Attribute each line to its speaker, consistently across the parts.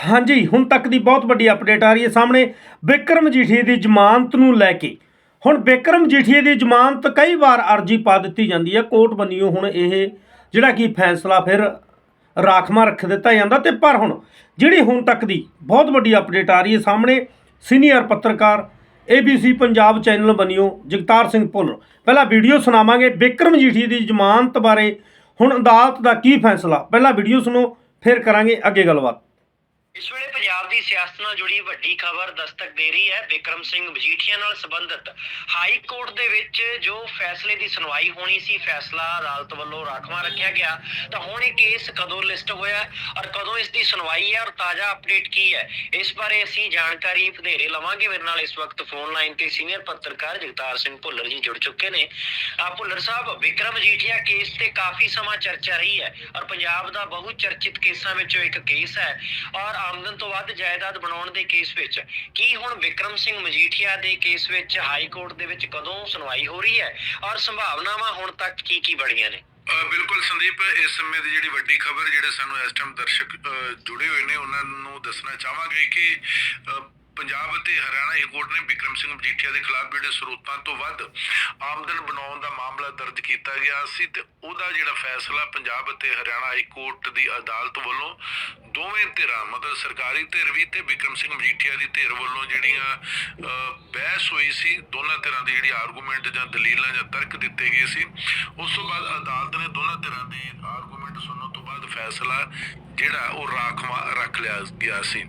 Speaker 1: ਹਾਂਜੀ, ਹੁਣ ਤੱਕ ਦੀ ਬਹੁਤ ਵੱਡੀ ਅਪਡੇਟ ਆ ਰਹੀ ਹੈ ਸਾਹਮਣੇ ਬਿਕਰਮ ਜੀਠੀ ਦੀ ਜ਼ਮਾਨਤ ਨੂੰ ਲੈ ਕੇ। ਹੁਣ ਬਿਕਰਮ ਜੀਠੀ ਦੀ ਜ਼ਮਾਨਤ ਕਈ ਵਾਰ ਅਰਜੀ ਪਾ ਦਿੱਤੀ ਜਾਂਦੀ ਹੈ, ਕੋਰਟ ਬੰਨਿਓ ਹੁਣ ਇਹ ਜਿਹੜਾ ਕਿ ਫੈਸਲਾ ਫਿਰ ਰਾਖਵਾਂ ਰੱਖ ਦਿੱਤਾ ਜਾਂਦਾ ਤੇ ਪਰ ਹੁਣ ਜਿਹੜੀ ਹੁਣ ਤੱਕ ਦੀ ਬਹੁਤ ਵੱਡੀ ਅਪਡੇਟ ਆ ਰਹੀ ਹੈ ਸਾਹਮਣੇ ਸੀਨੀਅਰ ਪੱਤਰਕਾਰ ABC ਪੰਜਾਬ ਚੈਨਲ ਬੰਨਿਓ ਜਗਤਾਰ ਸਿੰਘ ਭੁੱਲਰ। ਪਹਿਲਾਂ ਵੀਡੀਓ ਸੁਣਾਵਾਂਗੇ ਬਿਕਰਮ ਜੀਠੀ ਦੀ ਜ਼ਮਾਨਤ ਬਾਰੇ ਹੁਣ ਅਦਾਲਤ ਦਾ ਕੀ ਫੈਸਲਾ। ਪਹਿਲਾਂ ਵੀਡੀਓ ਸੁਣੋ, ਫਿਰ ਕਰਾਂਗੇ ਅੱਗੇ ਗੱਲਬਾਤ।
Speaker 2: ਇਸ ਵੇਲੇ ਪੰਜਾਬ ਦੀ ਸਿਆਸਤ ਨਾਲ ਜੁੜੀ ਵੱਡੀ ਖਬਰ ਦਸਤਕ ਦੇ ਰਹੀ ਹੈ। ਵਿਕਰਮ ਸਿੰਘ ਮਜੀਠੀਆ ਨਾਲ ਸੰਬੰਧਿਤ ਹਾਈ ਕੋਰਟ ਦੇ ਵਿੱਚ ਜੋ ਫੈਸਲੇ ਦੀ ਸੁਣਵਾਈ ਹੋਣੀ ਸੀ, ਫੈਸਲਾ ਅਦਾਲਤ ਵੱਲੋਂ ਰਾਖਵਾਂ ਰੱਖਿਆ ਗਿਆ। ਤਾਂ ਹੁਣ ਇਹ ਕੇਸ ਕਦੋਂ ਲਿਸਟ ਹੋਇਆ ਔਰ ਕਦੋਂ ਇਸ ਦੀ ਸੁਣਵਾਈ ਹੈ ਔਰ ਤਾਜ਼ਾ ਅਪਡੇਟ ਕੀ ਹੈ? ਇਸ ਬਾਰੇ ਅਸੀਂ ਜਾਣਕਾਰੀ ਵਧੇਰੇ ਲਵਾਂਗੇ। ਮੇਰੇ ਨਾਲ ਇਸ ਵਕਤ ਫੋਨ ਲਾਈਨ ਤੇ ਸੀਨੀਅਰ ਪੱਤਰਕਾਰ ਜਗਤਾਰ ਸਿੰਘ ਭੁੱਲਰ ਜੀ ਜੁੜ ਚੁੱਕੇ ਨੇ। ਆ ਭੁੱਲਰ ਸਾਹਿਬ, ਵਿਕਰਮ ਮਜੀਠੀਆ, ਕੇਸ ਤੇ ਕਾਫੀ ਸਮਾਂ ਚਰਚਾ ਰਹੀ ਹੈ ਔਰ ਪੰਜਾਬ ਦਾ ਬਹੁ ਚਰਚਿਤ ਕੇਸਾਂ ਵਿੱਚੋਂ ਇੱਕ ਕੇਸ ਹੈ ਔਰ ਵੱਧ ਜਾਇਦਾਦ ਬਣਾਉਣ ਦੇ ਕੇਸ ਵਿੱਚ, ਕੀ ਹੁਣ ਵਿਕਰਮ ਸਿੰਘ ਮਜੀਠੀਆ ਦੇ ਕੇਸ ਵਿੱਚ ਹਾਈ ਕੋਰਟ ਦੇ ਵਿੱਚ ਕਦੋਂ ਸੁਣਵਾਈ ਹੋ ਰਹੀ ਹੈ? ਔਰ ਸੰਭਾਵਨਾਵਾਂ ਹੁਣ ਤੱਕ ਕੀ ਕੀ ਬਣੀਆਂ ਨੇ?
Speaker 3: ਬਿਲਕੁਲ ਸੰਦੀਪ, ਇਸ ਸਮੇਂ ਦੀ ਜਿਹੜੀ ਵੱਡੀ ਖਬਰ ਜਿਹੜੇ ਸਾਨੂੰ ਇਸ ਟਾਈਮ ਦਰਸ਼ਕ ਜੁੜੇ ਹੋਏ ਨੇ, ਉਹਨਾਂ ਨੂੰ ਦੱਸਣਾ ਚਾਹਾਂਗੇ ਕਿ ਪੰਜਾਬ ਅਤੇ ਹਰਿਆਣਾ ਹਾਈ ਕੋਰਟ ਨੇ ਬਿਕਰਮ ਸਿੰਘ ਮਜੀਠੀਆ ਦੇ ਖਿਲਾਫ ਜਿਹੜੇ ਸਰੋਤਾਂ ਤੋਂ ਵੱਧ ਆਮਦਨ ਬਣਾਉਣ ਦਾ ਮਾਮਲਾ ਦਰਜ ਕੀਤਾ ਗਿਆ ਸੀ ਤੇ ਉਹਦਾ ਜਿਹੜਾ ਫੈਸਲਾ ਪੰਜਾਬ ਅਤੇ ਹਰਿਆਣਾ ਹਾਈ ਕੋਰਟ ਦੀ ਅਦਾਲਤ ਵੱਲੋਂ ਦੋਵੇਂ ਧਿਰਾਂ, ਮਤਲਬ ਸਰਕਾਰੀ ਧਿਰ ਵੀ ਤੇ ਵਿਕਰਮ ਸਿੰਘ ਮਜੀਠੀਆ ਦੀ ਧਿਰ ਵੱਲੋਂ ਜਿਹੜੀਆਂ ਬਹਿਸ ਹੋਈ ਸੀ, ਦੋਨਾਂ ਧਿਰਾਂ ਦੀ ਜਿਹੜੀ ਆਰਗੂਮੈਂਟ ਜਾਂ ਦਲੀਲਾਂ ਜਾਂ ਤਰਕ ਦਿੱਤੇ ਗਏ ਸੀ, ਉਸ ਤੋਂ ਬਾਅਦ ਅਦਾਲਤ ਨੇ ਦੋਨਾਂ ਧਿਰਾਂ ਦੀ ਆਰਗੂਮੈਂਟ ਸੁਣਨ ਤੋਂ ਬਾਅਦ ਫੈਸਲਾ ਜਿਹੜਾ ਉਹ ਰਾਖਵਾਂ, ਰੱਖ ਲਿਆ ਗਿਆ ਸੀ।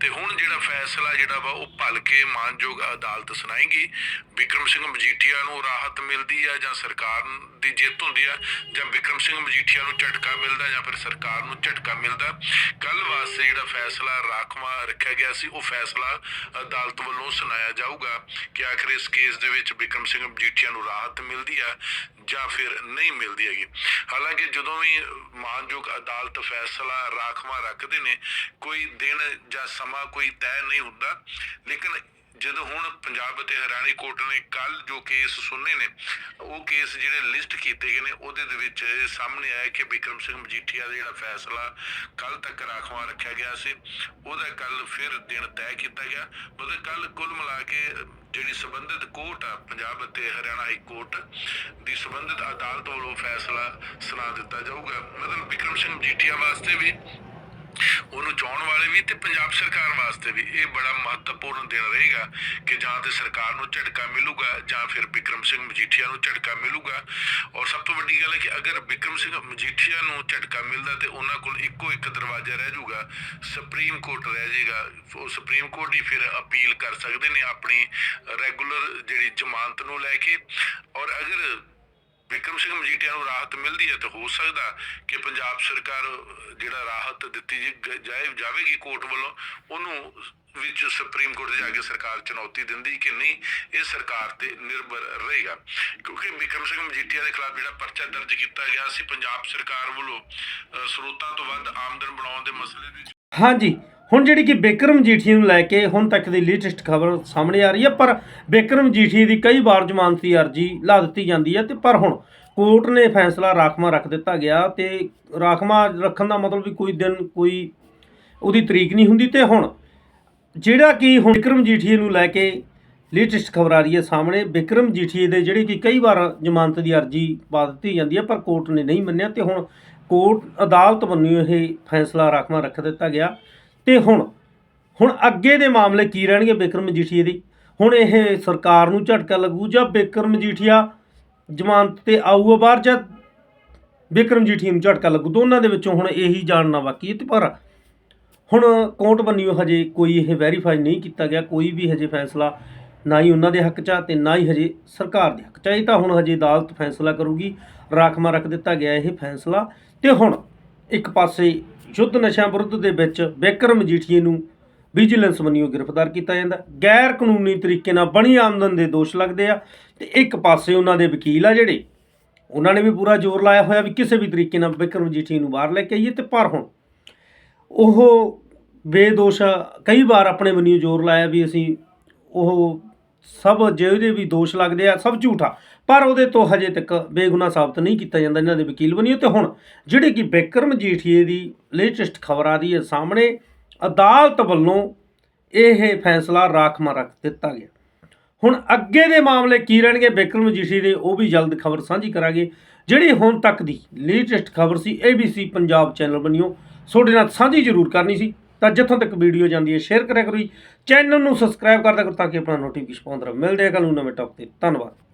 Speaker 3: ਤੇ ਹੁਣ ਜਿਹੜਾ ਫੈਸਲਾ ਜਿਹੜਾ ਵਾ ਉਹ ਭਲ ਮਾਨਯੋਗ ਅਦਾਲਤ ਸੁਣਾਏਗੀ। ਵਿਕਰਮ ਸਿੰਘ ਮਜੀਠੀਆ ਨੂੰ ਰਾਹਤ ਮਿਲਦੀ ਆ ਜਾਂ ਸਰਕਾਰ ਦੀ ਜਿੱਤ ਹੁੰਦੀ ਆ, ਜਾਂ ਵਿਕਰਮ ਸਿੰਘ ਮਜੀਠੀਆ ਨੂੰ ਝਟਕਾ ਮਿਲਦਾ ਜਾਂ ਫਿਰ ਸਰਕਾਰ ਨੂੰ ਝਟਕਾ ਮਿਲਦਾ। ਕੱਲ ਵਾਸਤੇ ਜਿਹੜਾ ਫੈਸਲਾ ਰਾਖਵਾਂ ਰੱਖਿਆ ਗਿਆ ਸੀ, ਉਹ ਫੈਸਲਾ ਅਦਾਲਤ ਵੱਲੋਂ ਸੁਣਾਇਆ ਜਾਊਗਾ ਕਿ ਆਖਰ ਇਸ ਕੇਸ ਦੇ ਵਿੱਚ ਵਿਕਰਮ ਸਿੰਘ ਮਜੀਠੀਆ ਨੂੰ ਰਾਹਤ ਮਿਲਦੀ ਆ ਜਾਂ ਫਿਰ ਨਹੀਂ ਮਿਲਦੀ ਹੈਗੀ। ਹਾਲਾਂਕਿ ਜਦੋਂ ਵੀ ਮਾਨਯੋਗ ਅਦਾਲਤ ਫੈਸਲਾ ਰਾਖਵਾਂ ਰੱਖਦੇ ਨੇ, ਕੋਈ ਦਿਨ ਜਾਂ ਸਮਾਂ ਕੋਈ ਤੈਅ ਨਹੀਂ ਹੁੰਦਾ। ਲੇਕਿਨ ਜਦੋਂ ਹੁਣ ਪੰਜਾਬ ਅਤੇ ਹਰਿਆਣਾ ਕੋਰਟ ਨੇ ਕੱਲ ਜੋ ਕੇਸ ਸੁਣਨੇ ਨੇ, ਉਹ ਕੇਸ ਜਿਹੜੇ ਲਿਸਟ ਕੀਤੇ ਗਏ ਨੇ, ਉਹਦੇ ਦੇ ਵਿੱਚ ਇਹ ਸਾਹਮਣੇ ਆਇਆ ਕਿ ਵਿਕਰਮ ਸਿੰਘ ਮਜੀਠੀਆ ਦਾ ਜਿਹੜਾ ਫੈਸਲਾ ਕੱਲ ਤੱਕ ਰਾਖਵਾਂ ਰੱਖਿਆ ਗਿਆ ਸੀ। ਉਹਦਾ ਕੱਲ ਫਿਰ ਦਿਨ ਤੈਅ ਕੀਤਾ ਗਿਆ। ਮਤਲਬ ਕੱਲ ਕੁੱਲ ਮਿਲਾ ਕੇ ਜਿਹੜੀ ਸੰਬੰਧਿਤ ਕੋਰਟ ਆ, ਪੰਜਾਬ ਅਤੇ ਹਰਿਆਣਾ ਹਾਈ ਕੋਰਟ ਦੀ ਸੰਬੰਧਿਤ ਅਦਾਲਤ ਵੱਲੋਂ ਫੈਸਲਾ ਸੁਣਾ ਦਿੱਤਾ ਜਾਊਗਾ। ਮਤਲਬ ਵਿਕਰਮ ਸਿੰਘ ਮਜੀਠੀਆ ਵਾਸਤੇ ਵੀ ਉਹਨੂੰ ਚਾਹਣ ਵਾਲੇ ਵੀ ਤੇ ਪੰਜਾਬ ਸਰਕਾਰ ਵਾਸਤੇ ਵੀ ਇਹ ਬੜਾ ਮਹੱਤਵਪੂਰਨ ਦਿਨ ਰਹੇਗਾ ਕਿ ਜਾਂ ਤੇ ਸਰਕਾਰ ਨੂੰ ਝਟਕਾ ਮਿਲੂਗਾ ਜਾਂ ਫਿਰ ਵਿਕਰਮ ਸਿੰਘ ਮਜੀਠੀਆ ਨੂੰ ਝਟਕਾ ਮਿਲੂਗਾ। ਔਰ ਸਭ ਤੋਂ ਵੱਡੀ ਗੱਲ ਹੈ ਕਿ ਅਗਰ ਵਿਕਰਮ ਸਿੰਘ ਮਜੀਠੀਆ ਨੂੰ ਝਟਕਾ ਮਿਲਦਾ ਤੇ ਉਹਨਾਂ ਕੋਲ ਇੱਕੋ ਇੱਕ ਦਰਵਾਜ਼ਾ ਰਹਿ ਜਾਊਗਾ, ਸੁਪਰੀਮ ਕੋਰਟ ਰਹਿ ਜਾਏਗਾ। ਉਹ ਸੁਪਰੀਮ ਕੋਰਟ ਹੀ ਫਿਰ ਅਪੀਲ ਕਰ ਸਕਦੇ ਨੇ ਆਪਣੀ ਰੈਗੂਲਰ ਜਿਹੜੀ ਜ਼ਮਾਨਤ ਨੂੰ ਲੈ ਕੇ। ਔਰ ਅਗਰ ਵਿਕਰਮ ਸਿੰਘ ਮਜੀਠੀਆ ਨੂੰ ਰਾਹਤ ਮਿਲਦੀ ਹੈ ਤਾਂ ਹੋ ਸਕਦਾ ਕਿ ਪੰਜਾਬ ਸਰਕਾਰ ਜਿਹੜਾ ਰਾਹਤ ਦਿੱਤੀ ਜਾਏ, ਜਾਵੇਗੀ ਕੋਰਟ ਵੱਲੋਂ, ਉਹਨੂੰ ਵਿੱਚ ਸੁਪਰੀਮ ਕੋਰਟ ਦੇ ਜਾ ਕੇ ਸਰਕਾਰ ਚੁਣੌਤੀ ਦਿੰਦੀ ਕਿ ਨਹੀਂ, ਇਹ ਸਰਕਾਰ ਤੇ ਨਿਰਭਰ ਰਹੇਗਾ। ਕਿਉਂਕਿ ਵਿਕਰਮ ਸਿੰਘ ਮਜੀਠੀਆ ਦੇ ਖਿਲਾਫ ਜਿਹੜਾ ਪਰਚਾ ਦਰਜ ਕੀਤਾ ਗਿਆ ਸੀ, ਪੰਜਾਬ ਸਰਕਾਰ ਵੱਲੋਂ ਸਰੋਤਾਂ ਤੋਂ ਵੱਧ ਆਮਦਨ ਬਣਾਉਣ ਦੇ ਮਸਲੇ ਵਿੱਚ
Speaker 1: ਹਾਂਜੀ। ਹੁਣ ਜਿਹੜੀ ਕਿ ਬਿਕਰਮ ਜੀਠੀ ਨੂੰ ਲੈ ਕੇ ਹੁਣ ਤੱਕ ਦੀ ਲੇਟੈਸਟ ਖਬਰ ਸਾਹਮਣੇ ਆ ਰਹੀ ਹੈ, ਪਰ ਬਿਕਰਮ ਜੀਠੀ ਦੀ ਕਈ ਵਾਰ ਜ਼ਮਾਨਤੀ ਅਰਜੀ ਲਾ ਦਿੱਤੀ ਜਾਂਦੀ ਹੈ ਤੇ ਪਰ ਹੁਣ ਕੋਰਟ ਨੇ ਫੈਸਲਾ ਰਾਖਵਾਂ ਰੱਖ ਦਿੱਤਾ ਗਿਆ ਤੇ ਰਾਖਵਾਂ ਰੱਖਣ ਦਾ ਮਤਲਬ ਵੀ ਕੋਈ ਦਿਨ, ਕੋਈ ਉਹਦੀ ਤਰੀਕ ਨਹੀਂ ਹੁੰਦੀ ਤੇ ਹੁਣ ਜਿਹੜਾ ਕਿ ਹੁਣ ਵਿਕਰਮ ਜੀਠੀਏ ਨੂੰ ਲੈ ਕੇ ਲੇਟੈਸਟ ਖਬਰ ਆ ਰਹੀ ਹੈ ਸਾਹਮਣੇ, ਬਿਕਰਮ ਜੀਠੀਏ ਦੇ ਜਿਹੜੇ ਕਿ ਕਈ ਵਾਰ ਜ਼ਮਾਨਤ ਦੀ ਅਰਜੀ ਪਾ ਦਿੱਤੀ ਜਾਂਦੀ ਹੈ, ਪਰ ਕੋਰਟ ਨੇ ਨਹੀਂ ਮੰਨਿਆ ਤੇ ਹੁਣ ਕੋਰਟ ਅਦਾਲਤ ਵੱਲੋਂ ਇਹ ਫੈਸਲਾ ਰਾਖਵਾਂ ਰੱਖ ਦਿੱਤਾ ਗਿਆ। ਤੇ ਹੁਣ ਹੁਣ ਅੱਗੇ ਦੇ ਮਾਮਲੇ ਕੀ ਰਹਿਣਗੇ ਬਿਕਰਮ ਮਜੀਠੀਆ ਦੀ? ਹੁਣ ਇਹ ਸਰਕਾਰ ਨੂੰ ਝਟਕਾ ਲੱਗੂ ਜਾਂ ਬਿਕਰਮ ਮਜੀਠੀਆ ਜ਼ਮਾਨਤ ਤੇ ਆਊਗਾ ਬਾਹਰ ਜਾਂ ਬਿਕਰਮ ਮਜੀਠੀਆ ਨੂੰ ਝਟਕਾ ਲੱਗੂ? ਦੋਨਾਂ ਦੇ ਵਿੱਚੋਂ ਹੁਣ ਇਹੀ ਜਾਣਨਾ ਬਾਕੀ ਹੈ ਤੇ ਪਰ ਹੁਣ ਕੋਰਟ ਬੰਨਿਓ ਹਜੇ ਕੋਈ ਇਹ ਵੈਰੀਫਾਈ ਨਹੀਂ ਕੀਤਾ ਗਿਆ, ਕੋਈ ਵੀ ਹਜੇ ਫੈਸਲਾ ਨਾ ਹੀ ਉਹਨਾਂ ਦੇ ਹੱਕ 'ਚ ਆ ਤੇ ਨਾ ਹੀ ਹਜੇ ਸਰਕਾਰ ਦੇ ਹੱਕ 'ਚ ਆ। ਇਹ ਤਾਂ ਹੁਣ ਹਜੇ ਅਦਾਲਤ ਫੈਸਲਾ ਕਰੂਗੀ, ਰਾਖਵਾਂ ਰੱਖ ਦਿੱਤਾ ਗਿਆ ਇਹ ਫੈਸਲਾ। ਤੇ ਹੁਣ ਇੱਕ ਪਾਸੇ ਸ਼ੁੱਧ ਨਸ਼ਾ ਵਿਰੁੱਧ ਦੇ ਵਿੱਚ ਬਿਕਰਮ ਮਜੀਠੀਏ ਨੂੰ ਵਿਜੀਲੈਂਸ ਵੱਲੋਂ ਗ੍ਰਿਫਤਾਰ ਕੀਤਾ ਜਾਂਦਾ। ਗੈਰ ਕਾਨੂੰਨੀ ਤਰੀਕੇ ਨਾਲ ਬਣੀ ਆਮਦਨ ਦੇ ਦੋਸ਼ ਲੱਗਦੇ ਆ ਤੇ ਇੱਕ ਪਾਸੇ ਉਹਨਾਂ ਦੇ ਵਕੀਲ ਆ ਜਿਹੜੇ, ਉਹਨਾਂ ਨੇ ਵੀ ਪੂਰਾ ਜ਼ੋਰ ਲਾਇਆ ਹੋਇਆ ਵੀ ਕਿਸੇ ਵੀ ਤਰੀਕੇ ਨਾਲ ਬਿਕਰਮ ਮਜੀਠੀਏ ਨੂੰ ਬਾਹਰ ਲੈ ਕੇ ਆਈਏ ਤੇ ਪਰ ਹੁਣ ਉਹ ਬੇਦੋਸ਼ ਕਈ ਵਾਰ ਆਪਣੇ ਵੱਲੋਂ ਜ਼ੋਰ ਲਾਇਆ ਵੀ ਅਸੀਂ ਉਹ ਸਭ ਜਿਹੜੇ ਵੀ ਦੋਸ਼ ਲੱਗਦੇ ਆ, ਸਭ ਝੂਠਾ ਪਰ ਉਹਦੇ ਤੋਂ ਹਜੇ ਤੱਕ ਬੇਗੁਨਾਹ ਸਾਬਤ ਨਹੀਂ ਕੀਤਾ ਜਾਂਦਾ ਇਹਨਾਂ ਦੇ ਵਕੀਲ ਵੱਲੋਂ ਤੇ ਹੁਣ ਜਿਹੜੇ ਕਿ ਬਿਕਰਮ ਜੀਠੀਏ ਦੀ ਲੇਟੈਸਟ ਖਬਰ ਆ ਰਹੀ ਹੈ ਸਾਹਮਣੇ ਅਦਾਲਤ ਵੱਲੋਂ ਇਹ ਫੈਸਲਾ ਰਾਖਵਾਂ ਰੱਖ ਦਿੱਤਾ ਗਿਆ। ਹੁਣ ਅੱਗੇ ਦੇ ਮਾਮਲੇ ਕੀ ਰਹਿਣਗੇ? ਬਿਕਰਮ ਮਜੀਠੀ ਦੇ ਉਹ ਵੀ ਜਲਦ ਖਬਰ ਸਾਂਝੀ ਕਰਾਂਗੇ। ਜਿਹੜੀ ਹੁਣ ਤੱਕ ਦੀ ਲੇਟੈਸਟ ਖਬਰ ਸੀ ABC ਪੰਜਾਬ ਚੈਨਲ ਬਣਿਓ, ਤੁਹਾਡੇ ਨਾਲ ਸਾਂਝੀ ਜ਼ਰੂਰ ਕਰਨੀ ਸੀ। ਤਾਂ ਜਿੱਥੋਂ ਤੱਕ ਵੀਡੀਓ ਜਾਂਦੀ ਹੈ, ਸ਼ੇਅਰ ਕਰਿਆ ਕਰੋ ਜੀ। ਚੈਨਲ ਨੂੰ ਸਬਸਕ੍ਰਾਈਬ ਕਰਦਾ ਕਰੋ ਤਾਂ ਕਿ ਆਪਣਾ ਨੋਟੀਫਿਕੇਸ਼ਨ ਪਾਉਂਦਾ ਰਹੇ ਮਿਲਦੇ ਆ। ਕੱਲ ਨੂੰ ਨਵੇਂ ਟੌਪ ਤੇ। ਧੰਨਵਾਦ।